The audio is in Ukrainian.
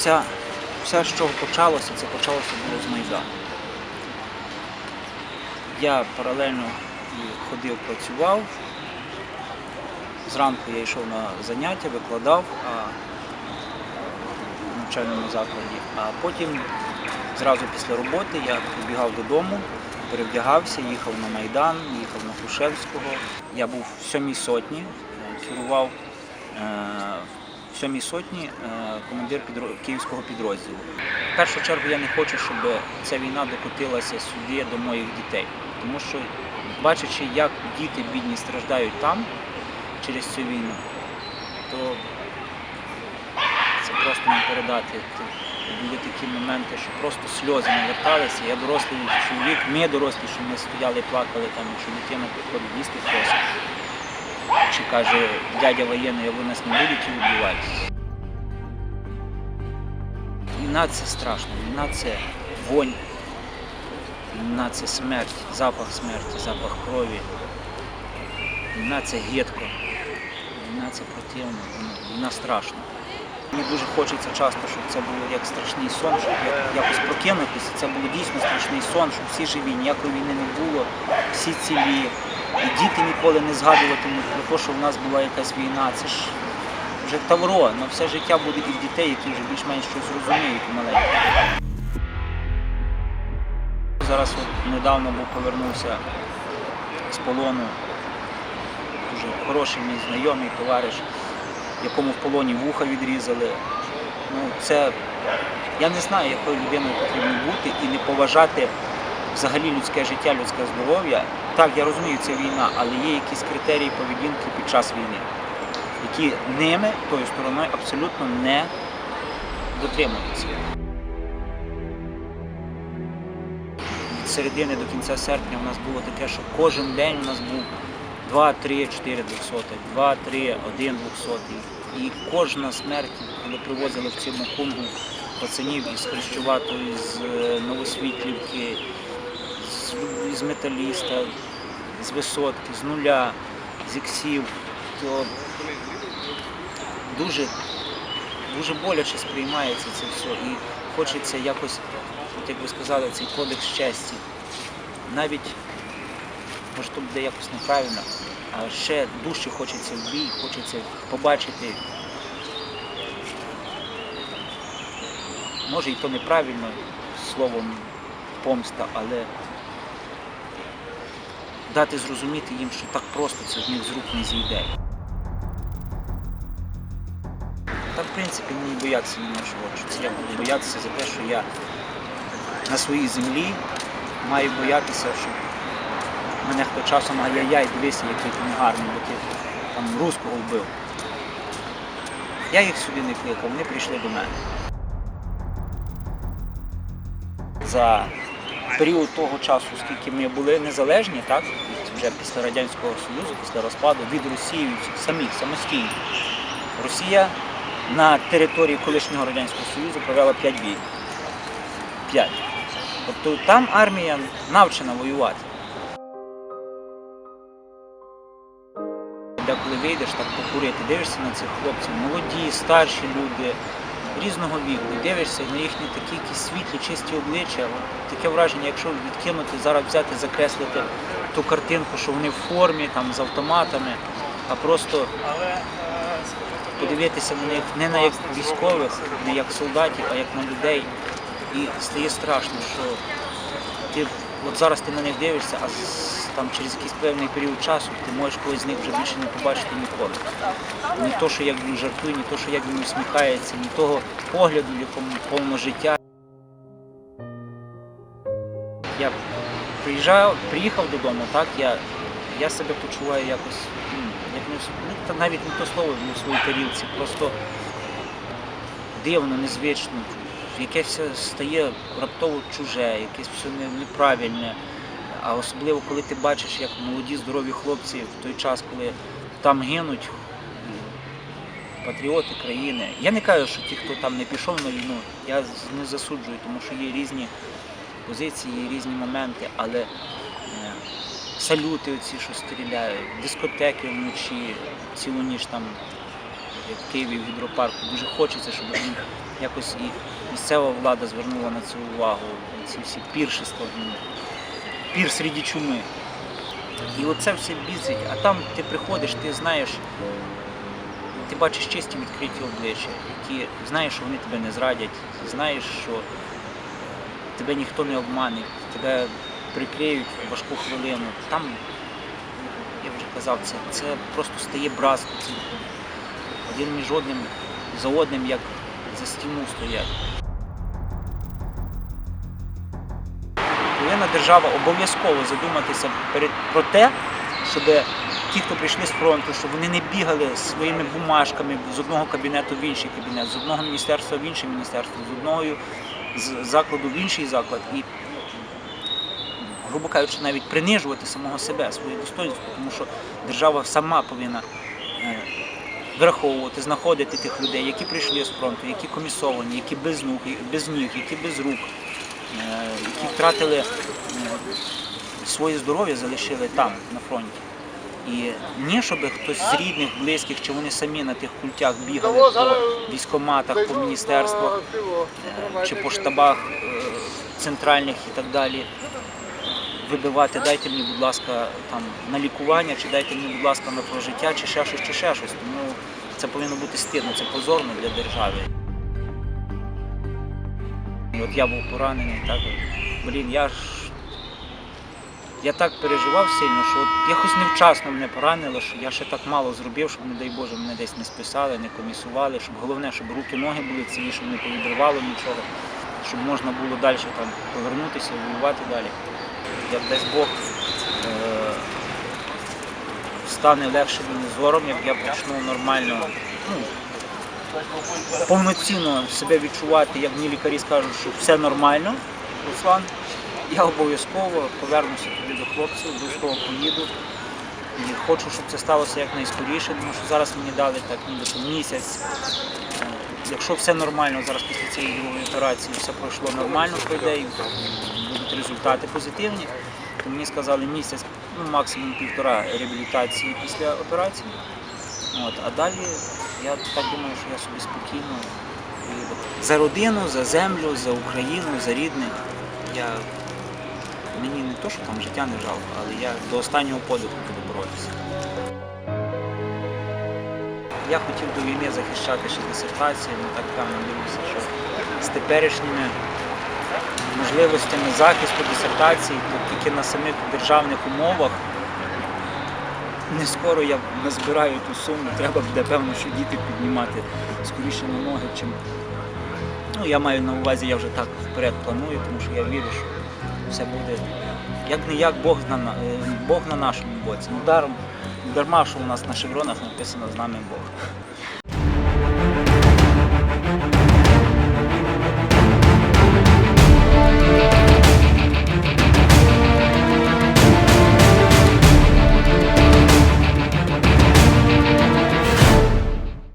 вся, з чого почалося, це почалося було з Майдану. Я паралельно ходив, працював. Зранку я йшов на заняття, викладав а, в навчальному закладі, а потім зразу після роботи я побігав додому, перевдягався, їхав на Майдан, їхав на Грушевського. Я був в сьомій сотні, керував е, сьомій сотні е, командир київського підрозділу. В першу чергу я не хочу, щоб ця війна докотилася сюди до моїх дітей. Тому що, бачачи, як діти бідні страждають там через цю війну, то це просто не передати. Це Були такі моменти, що просто сльози наверталися. Я дорослий чоловік, ми дорослі, що ми стояли і плакали, там, якщо дитина приходить їсти просить. Чи каже, дядя воєнний, а ви нас не будете вбивати. Війна це страшно, війна це вонь, війна це смерть, запах смерті, запах крові. Війна це гідко, війна це противно, війна страшна. Мені дуже хочеться часто, щоб це було як страшний сон, щоб якось прокинутися. Це було дійсно страшний сон, щоб всі живі, ніякої війни не було, всі цілі. І діти ніколи не згадуватимуть про те, що в нас була якась війна. Це ж вже тавро, на все життя буде і в дітей, які вже більш-менш щось розуміють маленькі. Зараз от недавно був повернувся з полону. Дуже хороший мій знайомий товариш, якому в полоні вуха відрізали. Ну, це я не знаю, якою людиною потрібно бути і не поважати взагалі людське життя, людське здоров'я. Так, я розумію, це війна, але є якісь критерії поведінки під час війни, які ними, тою стороною, абсолютно не дотримуються. Від середини до кінця серпня у нас було таке, що кожен день у нас був 2, 3, 4 двохсотих, 2, 3, 1 двохсотий. І кожна смерть, коли привозили в цьому кунгу пацанів із Хрещуватої, з е, Новосвітлівки, з, з Металіста, з Висотки, з нуля, з іксів, то дуже, дуже боляче сприймається це все. І хочеться якось, от як ви сказали, цей кодекс честі. Навіть може то буде якось неправильно, а ще дужче хочеться в бій, хочеться побачити. Може і то неправильно словом помста, але дати зрозуміти їм, що так просто це в них з рук не зійде. Та в принципі мені боятися нема чого. Це я буду боятися за те, що я на своїй землі маю боятися, щоб мене хто часом ай-яй-яй, дивися, який ти негарний, бо ти там руського вбив. Я їх сюди не кликав, вони прийшли до мене. За період того часу, скільки ми були незалежні, так, вже після Радянського Союзу, після розпаду, від Росії самих самостійно. Росія на території колишнього Радянського Союзу провела 5 війн. 5. Тобто там армія навчена воювати. Де коли вийдеш так покурити, дивишся на цих хлопців, молоді, старші люди різного віку, дивишся на їхні такі якісь світлі, чисті обличчя. Таке враження, якщо відкинути, зараз взяти, закреслити ту картинку, що вони в формі, там, з автоматами, а просто подивитися на них не на як військових, не як солдатів, а як на людей. І стає страшно, що ти от зараз ти на них дивишся, а там через якийсь певний період часу ти можеш когось з них вже більше не побачити ніколи. Ні то, що як він жартує, ні то, що як він усміхається, ні того погляду, якому повно життя. Я приїжджав, приїхав додому, так, я, я себе почуваю якось, як не, ну, навіть не то слово в своїй тарілці, просто дивно, незвично, яке все стає раптово чуже, якесь все не- неправильне. А особливо, коли ти бачиш, як молоді, здорові хлопці в той час, коли там гинуть патріоти країни. Я не кажу, що ті, хто там не пішов на війну, я не засуджую, тому що є різні позиції, є різні моменти, але е, салюти оці, що стріляють, дискотеки вночі, цілу ніч там, в Києві в гідропарку, дуже хочеться, щоб вони якось і місцева влада звернула на це увагу. Ці всі піршества, ну, пір серед чуми. І оце все бісить, а там ти приходиш, ти знаєш, ти бачиш чисті відкриті обличчя, які знаєш, що вони тебе не зрадять, знаєш, що тебе ніхто не обмане, тебе прикриють в важку хвилину. Там, я вже казав, це, це просто стає. Це один між одним за одним, як за стіну стоять. Повинна держава обов'язково задуматися перед про те, щоб ті, хто прийшли з фронту, щоб вони не бігали своїми бумажками з одного кабінету в інший кабінет, з одного міністерства в інше міністерство, з одного з закладу в інший заклад і, грубо кажучи, навіть принижувати самого себе, своє достоинство, тому що держава сама повинна е, враховувати, знаходити тих людей, які прийшли з фронту, які комісовані, які без ніг, без ніг, які без рук, які втратили е, своє здоров'я, залишили там, на фронті. І не щоб хтось з рідних, близьких, чи вони самі на тих культях бігали по військоматах, по міністерствах, е, чи по штабах е, центральних і так далі. Вибивати, дайте мені, будь ласка, там на лікування, чи дайте мені, будь ласка, на прожиття, чи ще щось, чи ще щось. Тому це повинно бути стидно, це позорно для держави. І от я був поранений, так блін, я ж я так переживав сильно, що от якось невчасно мене поранило, що я ще так мало зробив, щоб, не дай Боже, мене десь не списали, не комісували, щоб головне, щоб руки, ноги були цілі, щоб не повідривало нічого, щоб можна було далі там повернутися, воювати далі. Як дасть Бог е- стане легше мені зором, як я почну нормально, ну, повноцінно себе відчувати, як мені лікарі скажуть, що все нормально, Руслан, я обов'язково повернуся туди до хлопців, обов'язково поїду. І хочу, щоб це сталося якнайскоріше, тому що зараз мені дали так нібито місяць. Якщо все нормально зараз після цієї другої операції, все пройшло нормально, по ідеї, будуть результати позитивні, то мені сказали місяць, ну максимум півтора реабілітації після операції. От, а далі я так думаю, що я собі спокійно поїду. За родину, за землю, за Україну, за рідних. Я... Мені не то, що там життя не жалко, але я до останнього подиху буду боротися. Я хотів до війни захищати ще дисертацію, але так певно дивлюся, що з теперішніми можливостями захисту дисертації, тільки на самих державних умовах не скоро я назбираю ту суму, треба буде певно, що діти піднімати скоріше на ноги, чим. Ну, я маю на увазі, я вже так вперед планую, тому що я вірю, що все буде як не як Бог на, е, Бог на нашому боці. Ну, дарма, що у нас на шевронах написано з нами Бог.